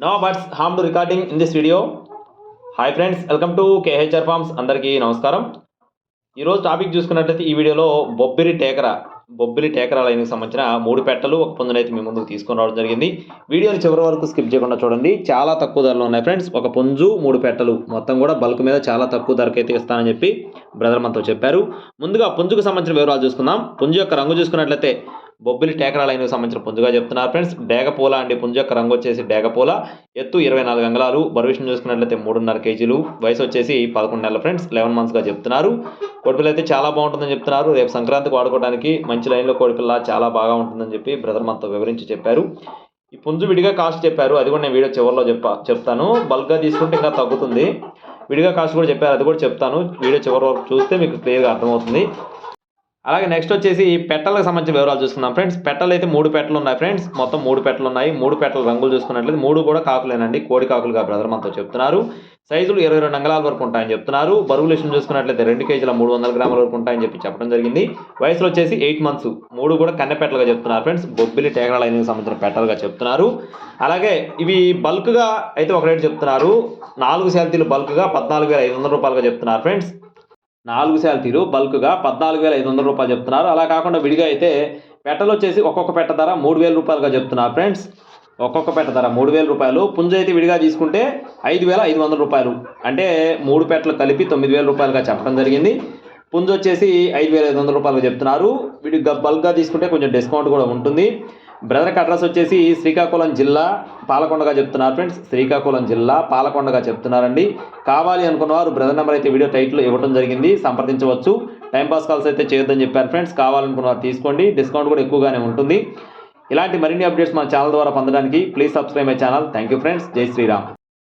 No buts um to recording in this video hi friends welcome to KHR farms అందరికీ నమస్కారం. ఈరోజు topic చూసుకున్నట్లయితే ఈ వీడియోలో బొబ్బిరి టేకర బొబ్బిలి టేకర లైన్కి సంబంధించిన మూడు పెట్టలు ఒక పుంజునైతే మీ ముందుకు తీసుకొని రావడం జరిగింది. వీడియోని చివరి వరకు స్కిప్ చేయకుండా చూడండి. చాలా తక్కువ ధరలో ఉన్నాయి ఫ్రెండ్స్ ఒక పుంజు మూడు పెట్టలు. మొత్తం కూడా బల్క్ మీద చాలా తక్కువ ధరకు అయితే ఇస్తానని చెప్పి బ్రదర్ మనతో చెప్పారు. ముందుగా పుంజుకు సంబంధించిన వివరాలు చూసుకుందాం. పుంజు యొక్క రంగు చూసుకున్నట్లయితే బొబ్బిలి టేకరా లైన్కి సంబంధించిన పుంజుగా చెప్తున్నారు. ఫ్రెండ్స్ డేగపోల అండి. పుంజు యొక్క రంగు వచ్చేసి డేగపోల. ఎత్తు ఇరవై నాలుగు అంగళాలు. బరువు విషయం చూసుకున్నట్లయితే మూడున్నర కేజీలు. వయసు వచ్చేసి పదకొండు నెలల ఫ్రెండ్స్ లెవెన్ మంత్స్గా చెప్తున్నారు. కోడిపిల్ల అయితే చాలా బాగుంటుందని చెప్తున్నారు. రేపు సంక్రాంతికి వాడుకోవడానికి మంచి లైన్లో కోడిపిల్ల చాలా బాగా ఉంటుందని చెప్పి బ్రదర్ మనతో వివరించి చెప్పారు. ఈ పుంజు విడిగా కాస్ట్ చెప్పారు. అది కూడా నేను వీడియో చివరిలో చెప్ప చెప్తాను. బల్క్గా తీసుకుంటే ఇంకా తగ్గుతుంది. విడిగా కాస్ట్ కూడా చెప్పారు. అది కూడా చెప్తాను. వీడియో చివరి వరకు చూస్తే మీకు క్లియర్గా అర్థమవుతుంది. అలాగే నెక్స్ట్ వచ్చేసి పెట్టలకు సంబంధించిన వివరాలు చూసుకుందాం. ఫ్రెండ్స్ పెట్టలు అయితే మూడు పెట్టలు ఉన్నాయి ఫ్రెండ్స్ మొత్తం మూడు పెట్టలు ఉన్నాయి. మూడు పెట్టల రంగులు చూసుకున్నట్లయితే మూడు కూడా కాకులేనండి. కోడి కాకులుగా బ్రదర్ మనతో చెప్తున్నారు. సైజులు ఇరవై రెండు అంగళాల వరకు ఉంటాయని చెప్తున్నారు. బరువులు విషయం చూసుకున్నట్లయితే రెండు కేజీల మూడు వందల గ్రాముల వరకు ఉంటాయని చెప్పి చెప్పడం జరిగింది. వయసులో వచ్చేసి ఎయిట్ మంత్స్ మూడు కూడా కన్నెపెట్టలుగా చెప్తున్నారు ఫ్రెండ్స్ బొబ్బిలి టేగల లైన్కి సంబంధించిన పెట్టలుగా చెప్తున్నారు. అలాగే ఇవి బల్క్గా అయితే ఒక రేటు చెప్తున్నారు. నాలుగు శాతీలు బల్క్గా పద్నాలుగు వేల ఐదు వందల రూపాయలుగా చెప్తున్నారు ఫ్రెండ్స్ నాలుగు శాలతీలు బల్క్గా పద్నాలుగు వేల ఐదు వందల రూపాయలు చెప్తున్నారు. అలా కాకుండా విడిగా అయితే పెట్టలు వచ్చేసి ఒక్కొక్క పెట్ట ధర మూడు వేల రూపాయలుగా చెప్తున్నారు. ఫ్రెండ్స్ ఒక్కొక్క పెట్ట ధర మూడు వేల రూపాయలు. పుంజ అయితే విడిగా తీసుకుంటే ఐదు వేల ఐదు వందల రూపాయలు. అంటే మూడు పెట్టలు కలిపి తొమ్మిది వేల రూపాయలుగా చెప్పడం జరిగింది. పుంజ వచ్చేసి ఐదు వేల ఐదు వందల రూపాయలుగా చెప్తున్నారు. వీడి బల్క్గా తీసుకుంటే కొంచెం డిస్కౌంట్ కూడా ఉంటుంది. బ్రదర్కి అడ్రస్ వచ్చేసి శ్రీకాకుళం జిల్లా పాలకొండగా చెప్తున్నారు ఫ్రెండ్స్. శ్రీకాకుళం జిల్లా పాలకొండగా చెప్తున్నారండి. కావాలి అనుకున్న వారు బ్రదర్ నెంబర్ అయితే వీడియో టైటిల్ ఇవ్వడం జరిగింది. సంప్రదించవచ్చు. టైంపాస్ కాల్స్ అయితే చేయొద్దని చెప్పారు ఫ్రెండ్స్. కావాలనుకున్న వారు తీసుకోండి. డిస్కౌంట్ కూడా ఎక్కువగానే ఉంటుంది. ఇలాంటి మరిన్ని అప్డేట్స్ మన ఛానల్ ద్వారా పొందడానికి please subscribe my channel. Thank you friends జై శ్రీరామ్.